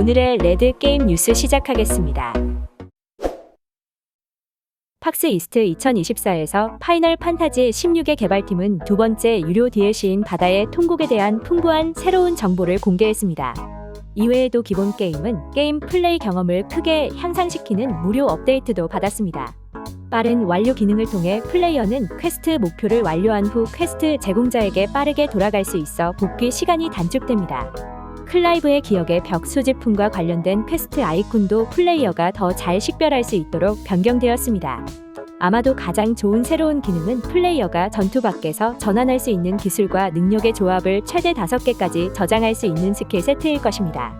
오늘의 레드 게임 뉴스 시작하겠습니다. 팍스 이스트 2024에서 파이널 판타지 16의 개발팀은 두 번째 유료 DLC인 바다의 통곡에 대한 풍부한 새로운 정보를 공개했습니다. 이외에도 기본 게임은 게임 플레이 경험을 크게 향상시키는 무료 업데이트도 받았습니다. 빠른 완료 기능을 통해 플레이어는 퀘스트 목표를 완료한 후 퀘스트 제공자에게 빠르게 돌아갈 수 있어 복귀 시간이 단축됩니다. 클라이브의 기억의 벽 수집품과 관련된 퀘스트 아이콘도 플레이어가 더 잘 식별할 수 있도록 변경되었습니다. 아마도 가장 좋은 새로운 기능은 플레이어가 전투 밖에서 전환할 수 있는 기술과 능력의 조합을 최대 5개까지 저장할 수 있는 스킬 세트일 것입니다.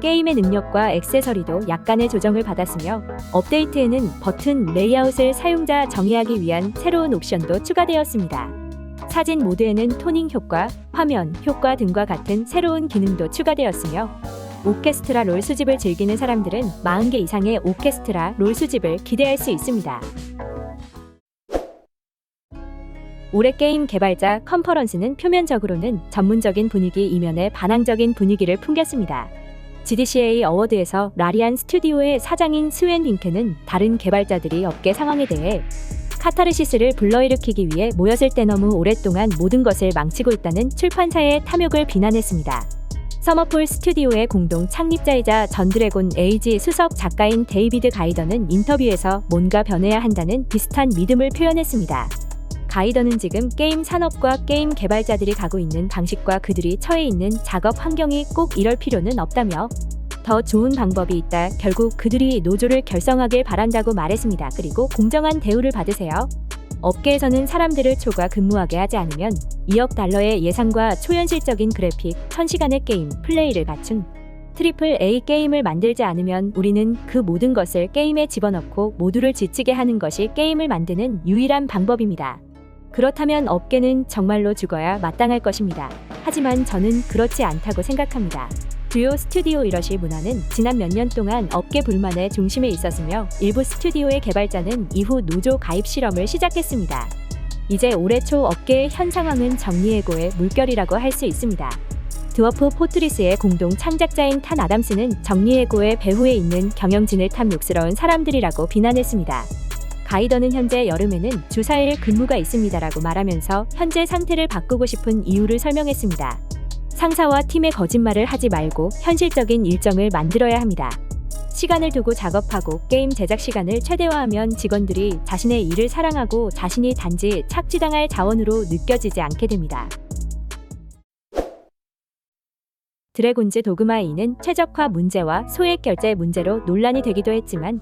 게임의 능력과 액세서리도 약간의 조정을 받았으며 업데이트에는 버튼 레이아웃을 사용자 정의하기 위한 새로운 옵션도 추가되었습니다. 사진 모드에는 토닝 효과, 화면 효과 등과 같은 새로운 기능도 추가되었으며 오케스트라 롤 수집을 즐기는 사람들은 40개 이상의 오케스트라 롤 수집을 기대할 수 있습니다. 올해 게임 개발자 컨퍼런스는 표면적으로는 전문적인 분위기 이면에 반항적인 분위기를 풍겼습니다. GDCA 어워드에서 라리안 스튜디오의 사장인 스웬 윙크는 다른 개발자들이 업계 상황에 대해 카타르시스를 불러일으키기 위해 모였을 때 너무 오랫동안 모든 것을 망치고 있다는 출판사의 탐욕을 비난했습니다. 서머폴 스튜디오의 공동 창립자이자 전드래곤 에이지 수석 작가인 데이비드 가이더는 인터뷰에서 뭔가 변해야 한다는 비슷한 믿음을 표현했습니다. 가이더는 지금 게임 산업과 게임 개발자들이 가고 있는 방식과 그들이 처해 있는 작업 환경이 꼭 이럴 필요는 없다며 더 좋은 방법이 있다. 결국 그들이 노조를 결성하길 바란다고 말했습니다. 그리고 공정한 대우를 받으세요. 업계에서는 사람들을 초과 근무하게 하지 않으면 2억 달러의 예산과 초현실적인 그래픽, 1000시간의 게임, 플레이를 갖춘 트리플 A 게임을 만들지 않으면 우리는 그 모든 것을 게임에 집어넣고 모두를 지치게 하는 것이 게임을 만드는 유일한 방법입니다. 그렇다면 업계는 정말로 죽어야 마땅할 것입니다. 하지만 저는 그렇지 않다고 생각합니다. 주요 스튜디오 이러시 문화는 지난 몇 년 동안 업계 불만의 중심에 있었으며 일부 스튜디오의 개발자는 이후 노조 가입 실험을 시작했습니다. 이제 올해 초 업계의 현 상황은 정리해고의 물결이라고 할 수 있습니다. 드워프 포트리스의 공동 창작자인 탄 아담스는 정리해고의 배후에 있는 경영진을 탐 욕스러운 사람들이라고 비난했습니다. 가이더는 현재 여름에는 주 4일 근무가 있습니다라고 말하면서 현재 상태를 바꾸고 싶은 이유를 설명했습니다. 상사와 팀의 거짓말을 하지 말고 현실적인 일정을 만들어야 합니다. 시간을 두고 작업하고 게임 제작 시간을 최대화하면 직원들이 자신의 일을 사랑하고 자신이 단지 착취당할 자원으로 느껴지지 않게 됩니다. 드래곤즈 도그마 2는 최적화 문제와 소액 결제 문제로 논란이 되기도 했지만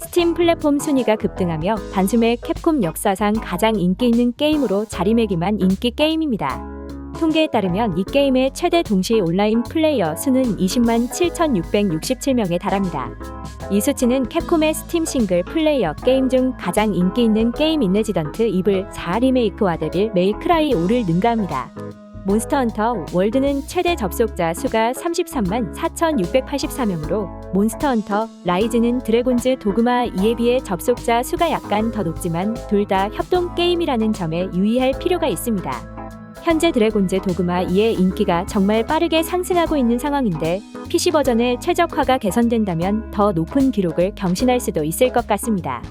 스팀 플랫폼 순위가 급등하며 단숨에 캡콤 역사상 가장 인기 있는 게임으로 자리매김한 인기 게임입니다. 통계에 따르면 이 게임의 최대 동시 온라인 플레이어 수는 20만 7,667명에 달합니다. 이 수치는 캡콤의 스팀 싱글 플레이어 게임 중 가장 인기 있는 게임 인레지던트 이블 4 리메이크와 데빌 메이크라이 5를 능가합니다. 몬스터 헌터 월드는 최대 접속자 수가 33만 4,684명으로 몬스터 헌터 라이즈는 드래곤즈 도그마 2에 비해 접속자 수가 약간 더 높지만 둘 다 협동 게임이라는 점에 유의할 필요가 있습니다. 현재 드래곤즈 도그마 2의 인기가 정말 빠르게 상승하고 있는 상황인데 PC 버전의 최적화가 개선된다면 더 높은 기록을 경신할 수도 있을 것 같습니다.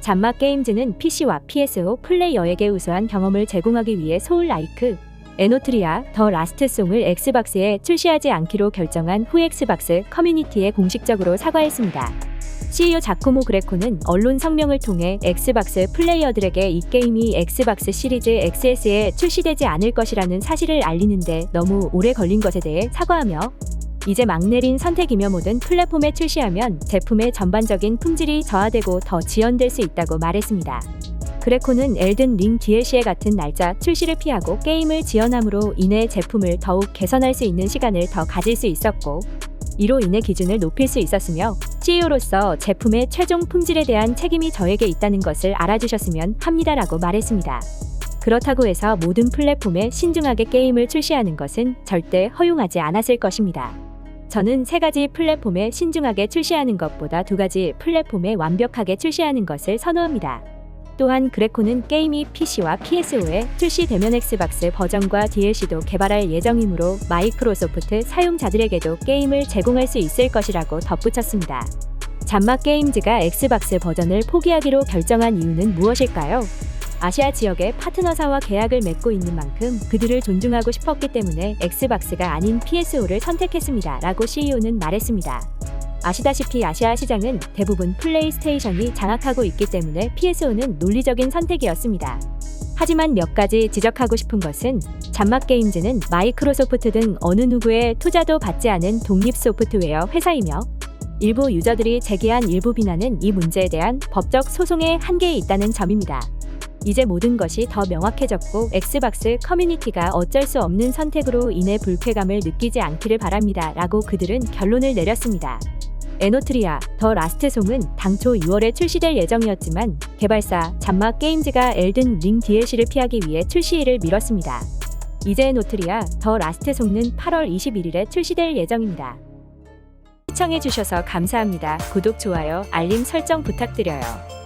잔막 게임즈는 PC와 PS5 플레이어에게 우수한 경험을 제공하기 위해 소울 라이크, 에노트리아, 더 라스트 송을 엑스박스에 출시하지 않기로 결정한 후 엑스박스 커뮤니티에 공식적으로 사과했습니다. CEO 자코모 그레코는 언론 성명을 통해 엑스박스 플레이어들에게 이 게임이 엑스박스 시리즈 XS에 출시되지 않을 것이라는 사실을 알리는데 너무 오래 걸린 것에 대해 사과하며 이제 막 내린 선택이며 모든 플랫폼에 출시하면 제품의 전반적인 품질이 저하되고 더 지연될 수 있다고 말했습니다. 그레코는 엘든 링 DLC에 같은 날짜 출시를 피하고 게임을 지연함으로 인해 제품을 더욱 개선할 수 있는 시간을 더 가질 수 있었고 이로 인해 기준을 높일 수 있었으며 CEO로서 제품의 최종 품질에 대한 책임이 저에게 있다는 것을 알아주셨으면 합니다라고 말했습니다. 그렇다고 해서 모든 플랫폼에 신중하게 게임을 출시하는 것은 절대 허용하지 않았을 것입니다. 저는 세 가지 플랫폼에 신중하게 출시하는 것보다 두 가지 플랫폼에 완벽하게 출시하는 것을 선호합니다. 또한 그레코는 게임이 PC와 PS5에 출시되면 엑스박스 버전과 DLC도 개발할 예정이므로 마이크로소프트 사용자들에게도 게임을 제공할 수 있을 것이라고 덧붙였습니다. 잔맛 게임즈가 엑스박스 버전을 포기하기로 결정한 이유는 무엇일까요? 아시아 지역의 파트너사와 계약을 맺고 있는 만큼 그들을 존중하고 싶었기 때문에 엑스박스가 아닌 PS5를 선택했습니다. 라고 CEO는 말했습니다. 아시다시피 아시아 시장은 대부분 플레이스테이션이 장악하고 있기 때문에 PS5는 논리적인 선택이었습니다. 하지만 몇 가지 지적하고 싶은 것은 잔맛 게임즈는 마이크로소프트 등 어느 누구의 투자도 받지 않은 독립 소프트웨어 회사이며 일부 유저들이 제기한 일부 비난은 이 문제에 대한 법적 소송의 한계에 있다는 점입니다. 이제 모든 것이 더 명확해졌고 엑스박스 커뮤니티가 어쩔 수 없는 선택으로 인해 불쾌감을 느끼지 않기를 바랍니다. 라고 그들은 결론을 내렸습니다. 에노트리아 더 라스트 송은 당초 6월에 출시될 예정이었지만 개발사 잔맛 게임즈가 엘든 링 DLC를 피하기 위해 출시일을 미뤘습니다. 이제 에노트리아 더 라스트 송은 8월 21일에 출시될 예정입니다. 시청해주셔서 감사합니다. 구독, 좋아요, 알림 설정 부탁드려요.